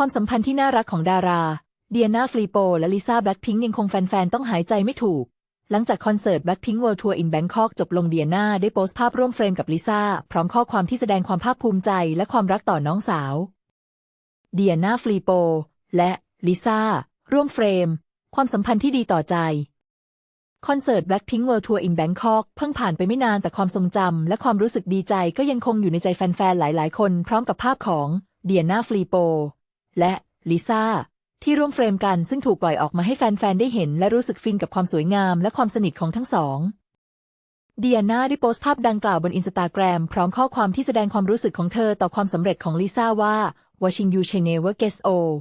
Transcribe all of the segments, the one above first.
ความสัมพันธ์ที่น่ารักของดารา เดียนาฟลีโป และลิซ่าแบล็คพิงค์ยังคงแฟนๆ ต้องหายใจไม่ถูก หลังจากคอนเสิร์ต Blackpink World Tour in Bangkok จบลงเดียนาได้โพสต์ภาพร่วมเฟรมกับลิซ่า พร้อมข้อความที่แสดงความภาคภูมิใจและความรักต่อน้องสาว เดียนาฟลีโป และลิซ่าร่วมเฟรม ความสัมพันธ์ที่ดีต่อใจคอนเสิร์ต Blackpink World Tour in Bangkok เพิ่งผ่านไปไม่นานแต่ความทรงจำและความรู้สึกดีใจก็ยังคงอยู่ในใจแฟนๆ หลายๆ คนพร้อมกับภาพของเดียนาฟลีโป และลิซ่าที่ร่วมเฟรมกันซึ่งถูกปล่อยออกมาให้แฟน ๆ ได้เห็น และรู้สึกฟินกับความสวยงามและความสนิทของทั้งสองเดียนาได้โพสต์ภาพดังกล่าวบนอินสตาแกรมพร้อมข้อความที่แสดงความรู้สึกของเธอต่อความสำเร็จของลิซ่าว่า watching you she never gets old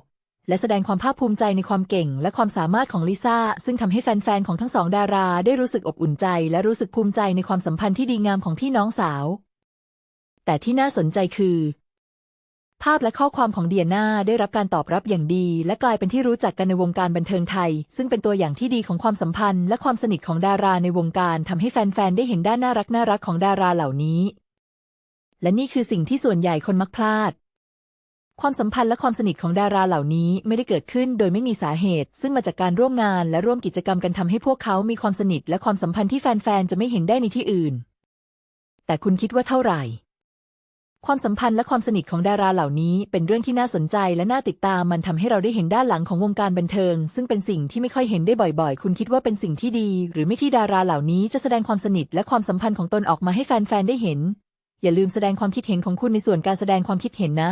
และแสดงความภาคภูมิใจในความเก่งและความสามารถของลิซ่า ซึ่งทำให้แฟน ๆ ของทั้งสองดาราได้รู้สึกอบอุ่นใจ และรู้สึกภูมิใจในความสัมพันธ์ที่ดีงามของพี่น้องสาว แต่ที่น่าสนใจคือ ภาพและข้อความของเดียนาได้รับการตอบรับอย่างดี และกลายเป็นที่รู้จักกันในวงการบันเทิงไทย ซึ่งเป็นตัวอย่างที่ดีของความสัมพันธ์ และความสนิทของดาราในวงการทำให้แฟนๆ ได้เห็นด้านน่ารักน่ารักของดาราเหล่านี้ และนี่คือสิ่งที่ส่วนใหญ่คนมักพลาด ความสัมพันธ์และความสนิทของดาราเหล่านี้ไม่ได้เกิดขึ้นโดยไม่มีสาเหตุ ซึ่งมาจากการร่วมงานและร่วมกิจกรรมกันทำให้พวกเขามีความสนิทและความสัมพันธ์ที่แฟนๆ จะไม่เห็นได้ในที่อื่น แต่คุณคิดว่าเท่าไหร่ ความสัมพันธ์และความสนิทของดาราเหล่านี้เป็นเรื่องที่น่าสนใจและน่าติดตามมันทำให้เราได้เห็นด้านหลังของวงการบันเทิง ซึ่งเป็นสิ่งที่ไม่ค่อยเห็นได้บ่อยๆ คุณคิดว่าเป็นสิ่งที่ดี หรือไม่ที่ดาราเหล่านี้จะแสดงความสนิทและความสัมพันธ์ของตนออกมาให้แฟนๆได้เห็น อย่าลืมแสดงความคิดเห็นของคุณในส่วนการแสดงความคิดเห็นนะ